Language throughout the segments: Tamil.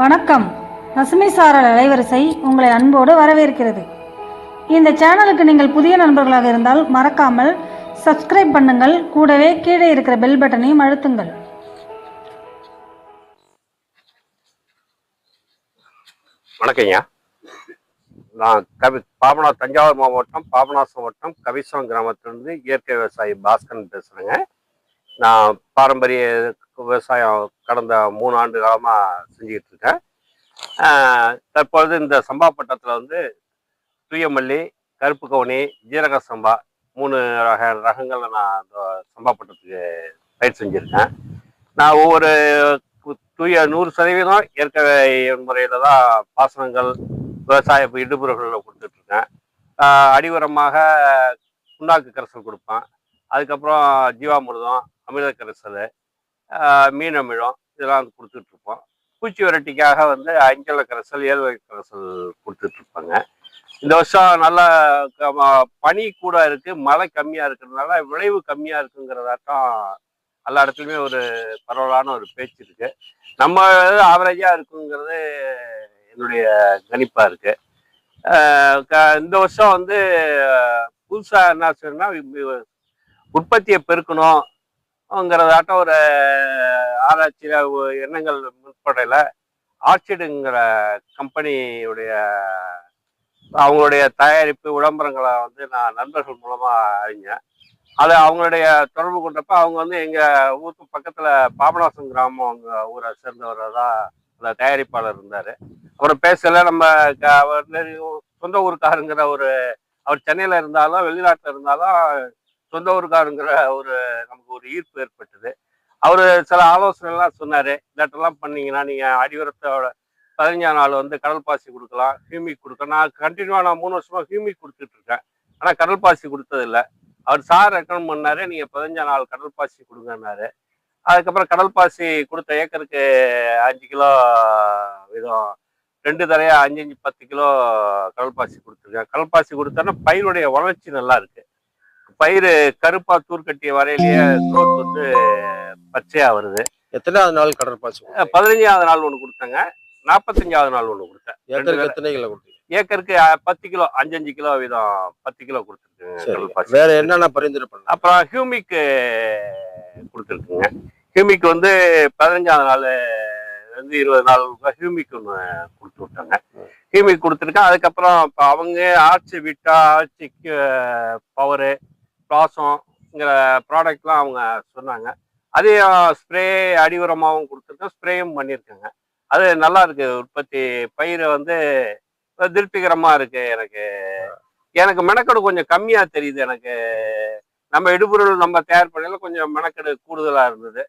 வணக்கம். பசுமை சாரல் அலைவரிசை உங்களை அன்போடு வரவேற்கிறது. இந்த சேனலுக்கு நீங்கள் புதிய நண்பர்களாக இருந்தால் மறக்காமல் சப்ஸ்கிரைப் பண்ணுங்கள். கூடவே கீழே இருக்கிற பெல் பட்டனையும் அழுத்துங்கள். வணக்கம்யா நான் கவி பாபனா தஞ்சாவூர் மாவட்டம் பாபநாசம் வட்டம் கவிசம் கிராமத்திலிருந்து இயற்கை விவசாயி பாஸ்கரன் பேசுகிறேங்க நான் பாரம்பரிய விவசாயம் கடந்த மூணு ஆண்டு காலமாக செஞ்சுக்கிட்டு இருக்கேன். தற்பொழுது இந்த சம்பா பட்டத்தில் வந்து தூயமல்லி கருப்பு கவுனி ஜீரக சம்பா மூணு ரக ரகங்களை நான் இந்த சம்பா பட்டத்துக்கு பயிர் செஞ்சுருக்கேன். நான் ஒவ்வொரு தூய நூறு சதவீதம் இயற்கை முறையில் தான் பாசனங்கள் விவசாய இடுபுறவர்களில் கொடுத்துட்ருக்கேன். அடிவரமாக புண்ணாக்கு கரைசல் கொடுப்பேன். அதுக்கப்புறம் ஜீவாமிர்தம் அமிர்த கரைசல் ஆஹ் மீன் அமிழம் இதெல்லாம் வந்து கொடுத்துட்ருப்போம். பூச்சி வரட்டிக்காக வந்து அஞ்சல கரைசல் ஏழு கரைசல் கொடுத்துட்ருப்பாங்க. இந்த வருஷம் நல்லா க- பனி கூட இருக்குது மழை கம்மியாக இருக்கிறதுனால விளைவு கம்மியாக இருக்குங்கிறதாட்டம் எல்லா இடத்துலையுமே ஒரு பரவலான ஒரு பேச்சு இருக்கு. நம்ம ஆவரேஜாக இருக்குங்கிறது என்னுடைய கணிப்பாக இருக்கு. க- இந்த வருஷம் வந்து புதுசாக என்ன செய்யணும்னா உற்பத்தியை பெருக்கணும். ங்கிறதாட்ட ஒரு ஆராய்ச்சியில் எண்ணங்கள் முற்படையில். ஆர்ச்சிடுங்கிற கம்பெனியுடைய அவங்களுடைய தயாரிப்பு விளம்பரங்களை வந்து நான் நண்பர்கள் மூலமாக அறிஞ்சேன். அதை அவங்களுடைய தொடர்பு கொண்டப்ப அவங்க வந்து எங்கள் ஊருக்கு பக்கத்தில் பாபநாசம் கிராமம் அவங்க ஊரை சேர்ந்தவர் தான் அந்த தயாரிப்பாளர் இருந்தார். அவரை பேசல நம்ம க- அவர் சொந்த ஊருக்காருங்கிற ஒரு அவர் சென்னையில் இருந்தாலும் வெளிநாட்டில் இருந்தாலும் சொந்த ஊருக்காருங்கிற ஒரு நமக்கு ஒரு ஈர்ப்பு ஏற்பட்டது. அவர் சில ஆலோசனைலாம் சொன்னார். இதெல்லாம் பண்ணீங்கன்னா நீங்கள் அடிவரத்தோட பதினஞ்சாம் நாள் வந்து கடல் பாசி கொடுக்கலாம் ஹியூமிக் கொடுக்கலாம். நான் கண்டினியூவாக நான் மூணு வருஷமாக ஹியூமிக் கொடுத்துட்டு இருக்கேன் ஆனா கடல் பாசி கொடுத்தது அவர் சார் ரெக்கமெண்ட் பண்ணார் நீங்கள் பதினஞ்சாம் நாள் கடல் பாசி கொடுங்கன்னாரு. அதுக்கப்புறம் கடல் பாசி கொடுத்த ஏக்கருக்கு அஞ்சு கிலோ விதம் ரெண்டு தரையாக அஞ்சு அஞ்சு பத்து கிலோ கடல் பாசி கொடுத்துருக்கேன். கடல் பாசி கொடுத்தோன்னா பயிருடைய வளர்ச்சி நல்லா இருக்குது பயிர் கருப்பா தூர்க்கட்டிய வரையிலேயே growth வந்து பச்சையா வருது. எத்தனாவது நாள் கடற்பாசி அஹ் பதினஞ்சாவது நாள் ஒன்று கொடுத்தேங்க. நாற்பத்தஞ்சாவது நாள் ஒன்று கொடுத்தேன். ஏக்கருக்கு எத்தனை கிலோ கொடுத்தீங்க? ஏக்கருக்கு பத்து கிலோ அஞ்சு அஞ்சு கிலோ வீதம் பத்து கிலோ பாசி வேற என்னென்ன பரிந்துரை பண்ணலாம்? அப்புறம் ஹியூமிக் கொடுத்துருக்குங்க. ஹியூமிக் வந்து பதினஞ்சாவது நாள் வந்து இருபது நாள் ஹியூமிக் ஒன்று கொடுத்து விட்டாங்க. ஹியூமிக் கொடுத்துருக்கேன். அதுக்கப்புறம் இப்போ அவங்க ஆர்ச்சி விட்டா ஆர்ச்சி பவரு பிளாசம்ங்கிற ப்ராடக்ட்லாம் அவங்க சொன்னாங்க. அதையும் ஸ்ப்ரே அடி உரமாகவும் கொடுத்துருக்கேன் ஸ்ப்ரேயும் பண்ணியிருக்கேங்க. அது நல்லா இருக்கு. உற்பத்தி பயிர் வந்து திருப்திகரமாக இருக்கு எனக்கு. எனக்கு மெனக்கெடு கொஞ்சம் கம்மியாக தெரியுது எனக்கு. நம்ம இடுபொருள் நம்ம தயார் பண்ணல கொஞ்சம் மெனக்கெடு கூடுதலாக இருந்தது.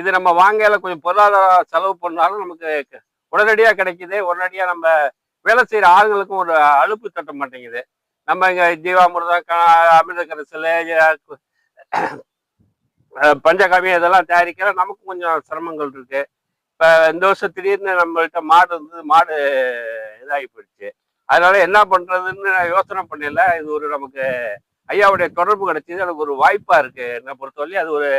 இது நம்ம வாங்கையில் கொஞ்சம் பொருளாதார செலவு பண்ணாலும் நமக்கு உடனடியாக கிடைக்குது. உடனடியாக நம்ம வேலை செய்கிற ஆளுங்களுக்கும் ஒரு அலுப்பு தட்ட மாட்டேங்குது. நம்ம இங்கே ஜீவாமிர்தம் க- அமிர்த கரைசல் பஞ்சகாமி இதெல்லாம் தயாரிக்கிற நமக்கு கொஞ்சம் சிரமங்கள் இருக்கு. இப்போ இந்த வருஷம் திடீர்னு நம்மள்கிட்ட மாடு வந்து மாடு இதாகி போயிடுச்சு. அதனால என்ன பண்றதுன்னு நான் யோசனை பண்ணல. இது ஒரு நமக்கு ஐயாவுடைய தொடர்பு கிடைச்சது. எனக்கு ஒரு வாய்ப்பா இருக்கு. என்னை பொறுத்தவரையும் அது ஒரு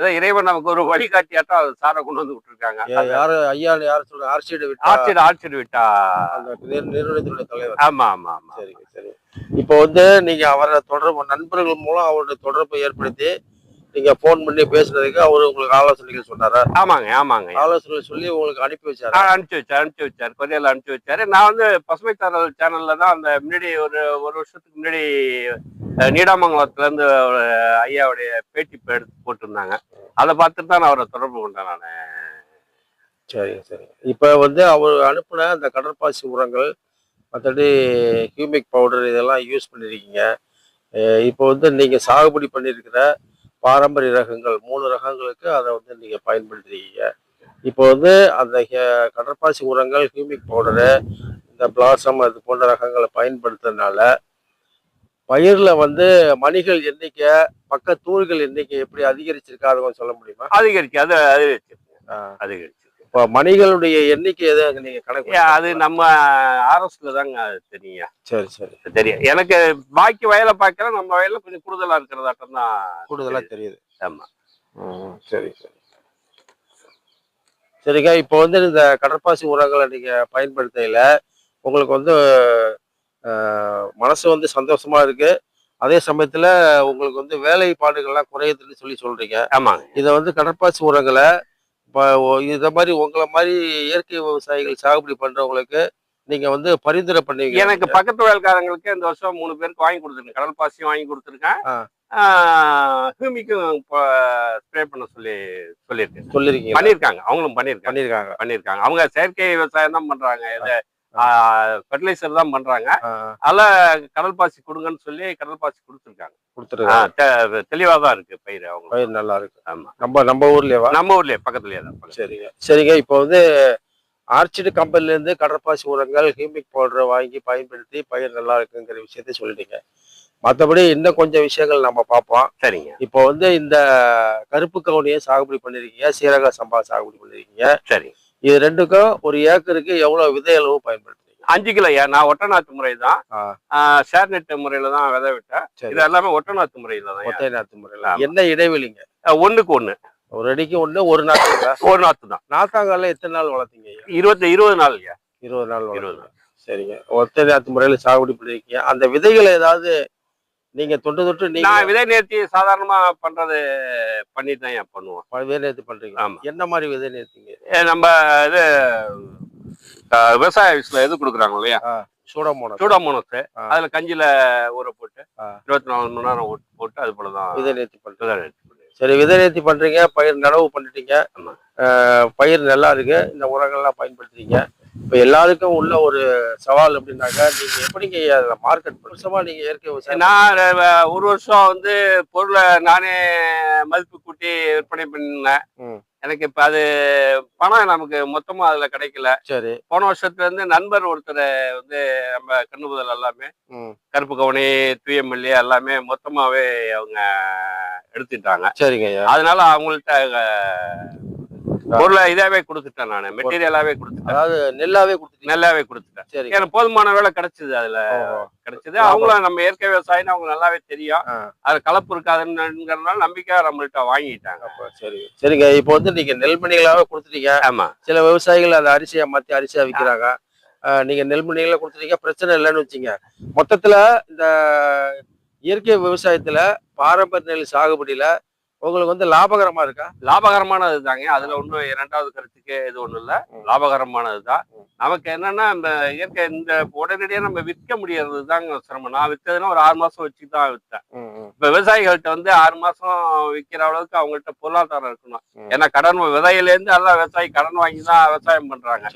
ஏதோ இறைவன் நமக்கு ஒரு வழிகாட்டியாட்டம் அது சாரை கொண்டு வந்து விட்டுருக்காங்க. யாரு ஐயா யாரு சொல்ற ஆர்சிடு விட்டா? ஆட்சியர் ஆட்சியர் விட்டா. நிறுவனத்தினுடைய தலைவர். ஆமா ஆமா ஆமா. சரி சரி இப்போ வந்து நீங்க அவரை தொடர்பு நண்பர்கள் மூலம் அவருடைய தொடர்பை ஏற்படுத்தி நீங்க ஃபோன் பண்ணி பேசுனதுக்கு அவரு உங்களுக்கு ஆலோசனைகள் சொன்னாரா? ஆமாங்க ஆமாங்க. ஆலோசனை சொல்லி உங்களுக்கு அனுப்பி வச்சாரா? அனுப்பிச்சு வச்சார் அனுப்பிச்சு வச்சார். கொரியர்ல அனுப்பிச்சு வச்சாரு. நான் வந்து பசுமை தரல் சேனல்ல தான் அந்த முன்னாடி ஒரு ஒரு வருஷத்துக்கு முன்னாடி நீடாமங்கலத்துல இருந்து ஐயாவுடைய பேட்டி எடுத்து போட்டிருந்தாங்க. அதை பார்த்துட்டு தான் நான் அவரை தொடர்பு கொண்டேன் நான். சரிங்க சரி இப்போ வந்து அவர் அனுப்புன அந்த கடற்பாசி உரங்கள் மற்றபடி ஹியூமிக் பவுடர் இதெல்லாம் யூஸ் பண்ணியிருக்கீங்க இப்போ வந்து நீங்கள் சாகுபடி பண்ணியிருக்கிற பாரம்பரிய ரகங்கள் மூணு ரகங்களுக்கு அதை வந்து நீங்கள் பயன்படுத்திருக்கீங்க இப்போ வந்து அந்த கடற்பாசி உரங்கள் ஹியூமிக் பவுடரு இந்த பிளாசம் அது போன்ற ரகங்களை பயன்படுத்துறதுனால பயிரில் வந்து மணிகள் எண்ணிக்கை பக்க தூள்கள் எண்ணிக்கை எப்படி அதிகரிச்சிருக்கா அதை கொஞ்சம் சொல்ல முடியுமா? அதிகரிச்சு அது அதிகரிச்சு அதிகரிச்சு இப்போ மணிகளுடைய எண்ணிக்கை எதை? நீங்க கணக்கு அது நம்ம ஆர்எஸ்ல தாங்க தெரியும். சரி சரி. தெரியும். எனக்கு பாக்கி வயலை பார்க்கற நம்ம வயல்ல கொஞ்சம் கூடுதலா இருக்கிறதாட்டம் தான் கூடுதலா தெரியுது. ஆமா. சரி சரி. சரிங்க இப்போ வந்து இந்த கடற்பாசி உரங்களை நீங்க பயன்படுத்தையில உங்களுக்கு வந்து மனசு வந்து சந்தோஷமா இருக்கு. அதே சமயத்துல உங்களுக்கு வந்து வேலைப்பாடுகள்லாம் குறையுதுன்னு சொல்லி சொல்றீங்க. ஆமாங்க. இதை வந்து கடற்பாசி உரங்களை இப்போ இதை மாதிரி உங்களை மாதிரி இயற்கை விவசாயிகள் சாகுபடி பண்றவங்களுக்கு நீங்க வந்து பரிந்துரை பண்ணுவீங்க எனக்கு பக்கத்து வேலைக்காரங்களுக்கு இந்த வருஷம் மூணு பேருக்கு வாங்கி கொடுத்துருக்கேன் கடல் பாசியும் வாங்கி கொடுத்துருக்கேன். ஆ. ஹியூமிக்கும் ஸ்ப்ரே பண்ண சொல்லி சொல்லியிருக்கேன். சொல்லிருக்கீங்க பண்ணியிருக்காங்க. அவங்களும் பண்ணியிருக்காங்க. பண்ணிருக்காங்க பண்ணியிருக்காங்க. அவங்க செயற்கை விவசாயம் தான் பண்றாங்க. இது ஃபெர்டிலைசர் தான் பண்றாங்க. அதில் கடல் பாசி கொடுங்கன்னு சொல்லி கடல் பாசி கொடுத்துருக்காங்க. கொடுத்துருக்காங்க. தெளிவாக தான் இருக்கு பயிர் அவங்க பயிர் நல்லா இருக்கு. ஆமா. நம்ம நம்ம ஊர்லயேவா? நம்ம ஊர்லயே பக்கத்துலயே தான். சரிங்க. சரிங்க. இப்போ வந்து ஆர்ச்சிடு கம்பெனில இருந்து கடற்பாசி உரங்கள் ஹியூமிக் பவுடர் வாங்கி பயன்படுத்தி பயிர் நல்லா இருக்குங்கிற விஷயத்தை சொல்லிட்டீங்க. மற்றபடி இன்னும் கொஞ்சம் விஷயங்கள் நம்ம பார்ப்போம். சரிங்க. இப்போ வந்து இந்த கருப்பு கவுனியை சாகுபடி பண்ணிருக்கீங்க சீரக சம்பா சாகுபடி பண்ணிருக்கீங்க. சரி. இது ரெண்டுக்கும் ஒரு ஏக்கருக்கு எவ்வளவு விதை அளவு பயன்படுத்துறீங்க? அஞ்சு கிலோ ஏன் நான் ஒட்டநாத்து முறை தான் ஆ, ஷேர்நெட் முறையில தான் விதை விட்டேன். இது எல்லாமே ஒட்டநாத்து முறையில தான் ஒற்றை நாத்து முறையில். என்ன இடைவெளிங்க? ஒண்ணுக்கு ஒண்ணு. ஒரு அடிக்கு ஒண்ணு ஒரு நாட்டுங்களா ஒரு நாத்து தான். நாத்தாங்கால எத்தனை நாள் வளர்த்தீங்க? இருபத்தி இருபது நாள் இருபது நாள் இருபது நாள். சரிங்க. ஒற்றை நாத்து முறையில சாகுபடி பண்ணிருக்கீங்க. அந்த விதைகளை ஏதாவது நீங்க தொண்டு தொட்டு நீங்க நான் விதை நேர்த்தி சாதாரணமா பண்றது பண்ணிட்டு தான் ஏன் பண்ணுவோம்? விதை நேர்த்தி பண்றீங்க. ஆமா. என்ன மாதிரி விதை நேர்த்திங்க நம்ம இது விவசாய ஆஃபீஸ்ல எது கொடுக்குறாங்க இல்லையா? Pseudomonas pseudomonas. அதுல கஞ்சில ஊற போட்டு. இருபத்தி நாலு மணி நேரம் போட்டு அது போலதான் விதை நேர்த்தி பண்ணுவேன். சரி விதை நேர்த்தி பண்றீங்க பயிர் நடவு பண்ணிட்டீங்க. பயிர் நல்லா இருக்கு. இந்த உரங்கள்லாம் பயன்படுத்துறீங்க. இப்ப எல்லாருக்கும் உள்ள ஒரு சவால் அப்படின்னாக்கா நீங்க எப்படிங்க அதை மார்க்கெட் வருஷமா நீங்க இயற்கை விவசாயம் நான் ஒரு வருஷம் வந்து பொருளை நானே மதிப்பு கூட்டி விற்பனை பண்ணேன். எனக்கு இப்ப அது பணம் நமக்கு மொத்தமா அதுல கிடைக்கல. சரி. போன வருஷத்துல இருந்து நண்பர் ஒருத்தர் வந்து நம்ம கண்ணு முதல் எல்லாமே கருப்பு கவுனி தூயமல்லி எல்லாமே மொத்தமாவே அவங்க எடுத்துட்டாங்க. சரிங்க அதனால அவங்கள்ட்ட பொருளை இதாவே கொடுத்துட்டேன் நான். மெட்டீரியலாவே கொடுத்துட்டேன். அதாவது நெல்லாவே கொடுத்துட்டீங்க. நல்லாவே கொடுத்துட்டேன். சரிங்க. எனக்கு போதுமான வேலை கிடைச்சது அதுல. கிடைச்சது. அவங்களும் நம்ம இயற்கை விவசாயின்னு அவங்க நல்லாவே தெரியும். அது கலப்பு இருக்காதுங்கிறதுனால நம்பிக்கையா நம்மள்ட்ட வாங்கிட்டாங்க. அப்ப சரி. சரிங்க. இப்போ வந்து நீங்க நெல்மணிகளாவே கொடுத்துட்டீங்க. ஆமா. சில விவசாயிகள் அந்த அரிசியை மாத்தி அரிசியா விற்கிறாங்க நீங்க நெல்மணிகளை கொடுத்துட்டீங்க. பிரச்சனை இல்லைன்னு வச்சுங்க. மொத்தத்துல இந்த இயற்கை விவசாயத்துல பாரம்பரிய நெல் சாகுபடியில உங்களுக்கு வந்து லாபகரமா இருக்கா? லாபகரமானது தாங்க அதுல ஒன்றும் இரண்டாவது கருத்துக்கு இது ஒண்ணும் இல்ல. லாபகரமானது தான். நமக்கு என்னன்னா இந்த இயற்கை இந்த உடனடியா நம்ம விற்க முடியறது தாங்க சிரமம். நான் வித்ததுன்னா ஒரு ஆறு மாசம் வச்சு தான் வித்தேன் இப்ப விவசாயிகள்கிட்ட வந்து ஆறு மாசம் விற்கிற அளவுக்கு அவங்கள்ட்ட பொருளாதாரம் இருக்கணும். ஏன்னா கடன் விதையில இருந்து எல்லாம் விவசாயி கடன் வாங்கி தான் விவசாயம் பண்றாங்க.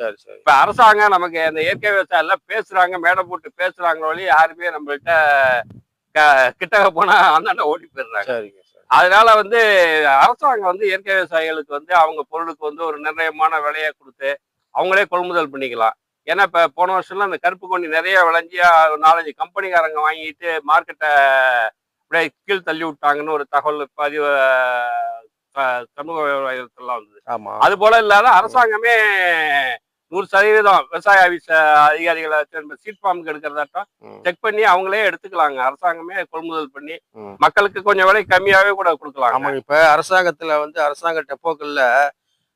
இப்ப அரசாங்கம் நமக்கு இந்த இயற்கை விவசாயம் எல்லாம் பேசுறாங்க மேடை போட்டு பேசுறாங்க வழி யாருமே நம்மள்ட்ட கிட்டக போனா அந்தாண்ட ஓடி போயிடுறாங்க. அதனால வந்து அரசாங்கம் வந்து இயற்கை விவசாயிகளுக்கு வந்து அவங்க பொருளுக்கு வந்து ஒரு நிர்ணயமான விலையை கொடுத்து அவங்களே கொள்முதல் பண்ணிக்கலாம். ஏன்னா இப்ப போன வருஷம்லாம் அந்த கருப்பு கொண்டி நிறைய விளைஞ்சி நாலஞ்சு கம்பெனிக்காரங்க வாங்கிட்டு மார்க்கெட்டை அப்படியே கீழ் தள்ளி விட்டாங்கன்னு ஒரு தகவல் பதிவு சமூக வலைதளத்துலாம் வந்தது. ஆமா. அது போல இல்லாத அரசாங்கமே நூறு சதவீதம் விவசாய ஆபீஸ் அதிகாரிகளை சீட் ஃபார்முக்கு எடுக்கிறதாட்டம் செக் பண்ணி அவங்களே எடுத்துக்கலாங்க. அரசாங்கமே கொள்முதல் பண்ணி. மக்களுக்கு கொஞ்சம் விலை கம்மியாவே கூட கொடுக்கலாம் ஆமா இப்ப அரசாங்கத்துல வந்து அரசாங்க டெப்போக்கள்ல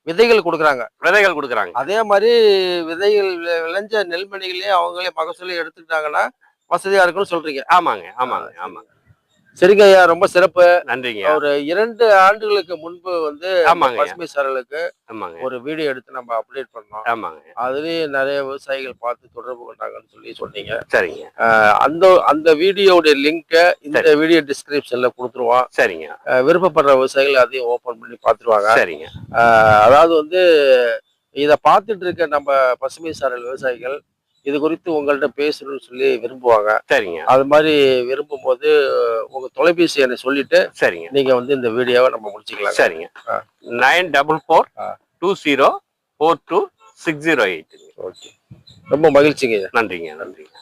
விதைகள் கொடுக்குறாங்க. விதைகள் கொடுக்குறாங்க. அதே மாதிரி விதைகள் விளைஞ்ச நெல்மணிகளே அவங்களே மகசூலை எடுத்துக்கிட்டாங்கன்னா வசதியா இருக்குன்னு சொல்றீங்க. ஆமாங்க ஆமாங்க ஆமாங்க. சரிங்க ஐயா ரொம்ப சிறப்பு. நன்றிங்க. ஒரு இரண்டு ஆண்டுகளுக்கு முன்பு வந்து ஆமாங்க பசுமை சாரலுக்கு ஆமாங்க ஒரு வீடியோ எடுத்து நம்ம அப்டேட் பண்ணோம். ஆமாங்க அதுலயும் நிறைய விவசாயிகள் பார்த்து தொடர்பு கொண்டாங்கன்னு சொல்லி சொன்னீங்க. சரிங்க. அந்த அந்த வீடியோடைய லிங்கை இந்த வீடியோ டிஸ்கிரிப்ஷன்ல கொடுத்துருவோம். சரிங்க. விருப்பப்படுற விவசாயிகள் அதையும் ஓபன் பண்ணி பார்த்துருவாங்க. சரிங்க. அதாவது வந்து இதை பார்த்துட்டு இருக்க நம்ம பசுமை சாரல் விவசாயிகள் இது குறித்து உங்கள்ட்ட பேசணும்னு சொல்லி விரும்புவாங்க. சரிங்க. அது மாதிரி விரும்பும் போது உங்க தொலைபேசி எண்ணை சொல்லிட்டு சரிங்க. நீங்க வந்து இந்த வீடியோவை நம்ம முடிச்சுக்கலாம் சரிங்க. Nine double four. Two zero four two six zero eight. Okay. ரொம்ப மகிழ்ச்சிங்க. நன்றிங்க நன்றிங்க.